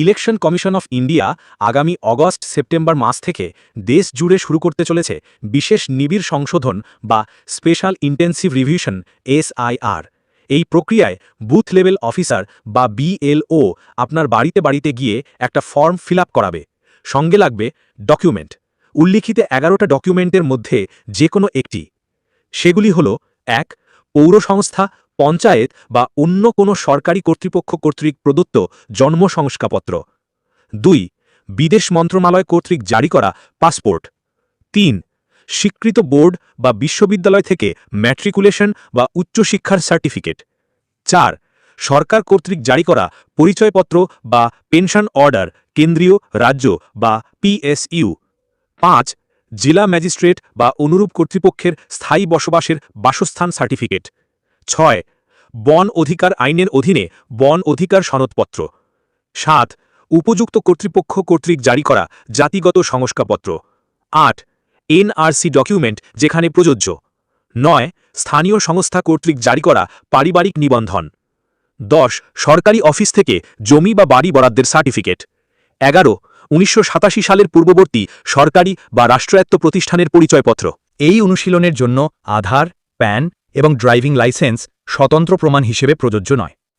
Election commission of India আগামী August September মাস থেকে দেশ জুড়ে শুরু করতে চলেছে বিশেষ নিবিড় সংশোধন বা স্পেশাল ইন্টেন্সিভ রিভিউশন এসআইআর। এই প্রক্রিয়ায় বুথ লেভেল অফিসার বা বিএলও আপনার বাড়িতে বাড়িতে গিয়ে একটা ফর্ম ফিল করাবে। সঙ্গে লাগবে ডকুমেন্ট। উল্লিখিত এগারোটা ডকুমেন্টের মধ্যে যে কোনো একটি। সেগুলি হল, এক পৌর সংস্থা পঞ্চায়েত বা অন্য কোনো সরকারি কর্তৃপক্ষ কর্তৃক প্রদত্ত জন্ম সংস্কাপত্র দুই, বিদেশ মন্ত্রণালয় কর্তৃক জারি করা পাসপোর্ট। তিন, স্বীকৃত বোর্ড বা বিশ্ববিদ্যালয় থেকে ম্যাট্রিকুলেশন বা উচ্চশিক্ষার সার্টিফিকেট। চার, সরকার কর্তৃক জারি করা পরিচয়পত্র বা পেনশন অর্ডার কেন্দ্রীয়, রাজ্য বা পিএসইউ পাঁচ, জেলা ম্যাজিস্ট্রেট বা অনুরূপ কর্তৃপক্ষের স্থায়ী বসবাসের বাসস্থান সার্টিফিকেট। ছয়, বন অধিকার আইনের অধীনে বন অধিকার সনদপত্র। সাত, উপযুক্ত কর্তৃপক্ষ কর্তৃক জারি করা জাতিগত সংস্কাপত্র আট, এনআরসি ডকুমেন্ট যেখানে প্রযোজ্য। নয়, স্থানীয় সংস্থা কর্তৃক জারি করা পারিবারিক নিবন্ধন। দশ, সরকারি অফিস থেকে জমি বা বাড়ি বরাদ্দের সার্টিফিকেট। এগারো, উনিশশো সালের পূর্ববর্তী সরকারি বা রাষ্ট্রায়ত্ত প্রতিষ্ঠানের পরিচয়পত্র। এই অনুশীলনের জন্য আধার, প্যান এবং ড্রাইভিং লাইসেন্স স্বতন্ত্র প্রমাণ হিসেবে প্রযোজ্য নয়।